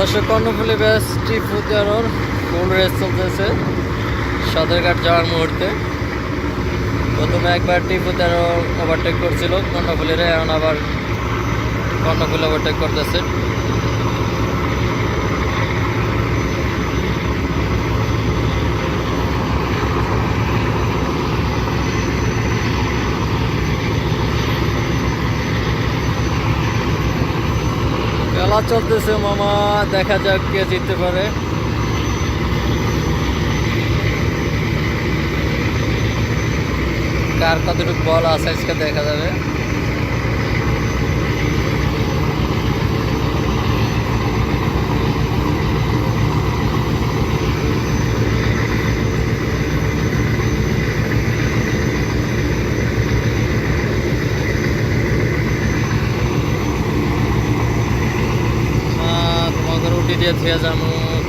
দর্শক, কর্ণফুলি ব্যাস টিপু তেরোর ফুল রেস চলতেছে সদরঘাট যাওয়ার মুহূর্তে। প্রথমে একবার টিপু তেরো ওভারটেক করছিল, কর্ণফুলিরে এখন আবার কর্ণফুলি ওভারটেক করতেছে। খেলা চলতেছে, মামা। দেখা যাক কে জিততে পারে। কার কতটুকু বল আছে, আজকে দেখা যাবে। तिथे त्या जाणू